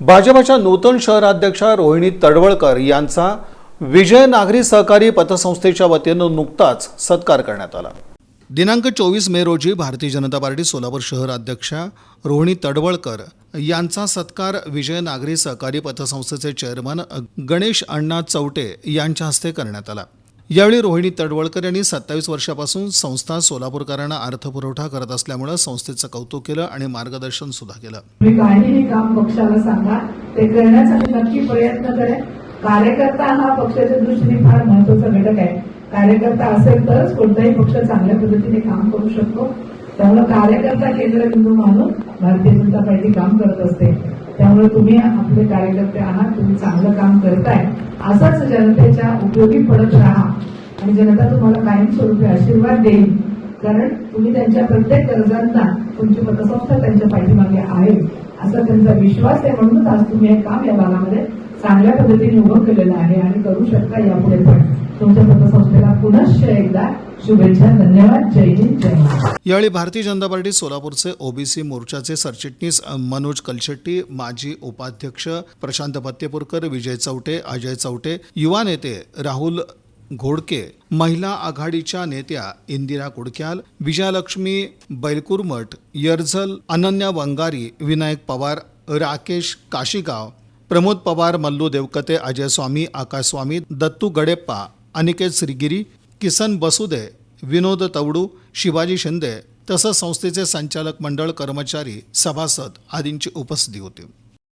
भाजपाच्या नूतन शहराध्यक्षा रोहिणी तडवळकर यांचा विजय नागरी सहकारी पतसंस्थेच्या वतीनं नुकताच सत्कार करण्यात आला. दिनांक चोवीस मे रोजी भारतीय जनता पार्टी सोलापूर शहर अध्यक्षा रोहिणी तडवळकर यांचा सत्कार विजय नागरी सहकारी पतसंस्थेचे चेअरमन गणेश अण्णा चौटे यांच्या हस्ते करण्यात आला. यावेळी रोहिणी तडवळकर यांनी सत्तावीस वर्षापासून संस्था सोलापूरकरांना अर्थपुरवठा करत असल्यामुळे संस्थेचं कौतुक केलं आणि मार्गदर्शन सुद्धा केलं. काहीही काम पक्षाला सांगा ते करण्यासाठी नक्की प्रयत्न करेल कार्यकर्ता हा पक्षाच्या दृष्टीने फार महत्त्वाचा घटक आहे. कार्यकर्ता असेल तरच कोणताही पक्ष चांगल्या पद्धतीने काम करू शकतो. त्यामुळे कार्यकर्ता केंद्रबिंदू मानून भारतीय जनता पार्टी काम करत असते. त्यामुळे तुम्ही आपले कार्यकर्ते आहात तुम्ही चांगलं काम करताय. असंच जनतेच्या उपयोगी पडत राहा. आणि जनता तुम्हाला कायमस्वरूपी आशीर्वाद देईल. कारण तुम्ही त्यांच्या प्रत्येक गरजांना तुमची पतसंस्था त्यांच्या पाठीमागे आहे. असा त्यांचा विश्वास आहे म्हणूनच आज तुम्ही हे काम या भागामध्ये चांगल्या पद्धतीने उभं केलेलं आहे आणि करू शकता यापुढे पण. तुमच्या पतसंस्थेला पुनश्च एकदा शुभेच्छा धन्यवाद जय हिंद जय यावेळी भारतीय जनता पार्टी सोलापूरचे ओबीसी मोर्चाचे सरचिटणीस मनोज कलशेट्टी माजी उपाध्यक्ष प्रशांत पत्तेपूरकर विजय चौटे अजय चौटे युवा नेते राहुल घोडके महिला आघाडीच्या नेत्या इंदिरा कुडक्याल विजयालक्ष्मी बैलकुरमठ यर्झल अनन्या वंगारी विनायक पवार राकेश काशीगाव प्रमोद पवार मल्लू देवकते अजय स्वामी आकाश स्वामी दत्तू गडेप्पा अनिकेत श्रीगिरी किसन बसुदे विनोद तवडू शिवाजी शिंदे तसंच संस्थेचे संचालक मंडळ कर्मचारी सभासद आदींची उपस्थिती होती.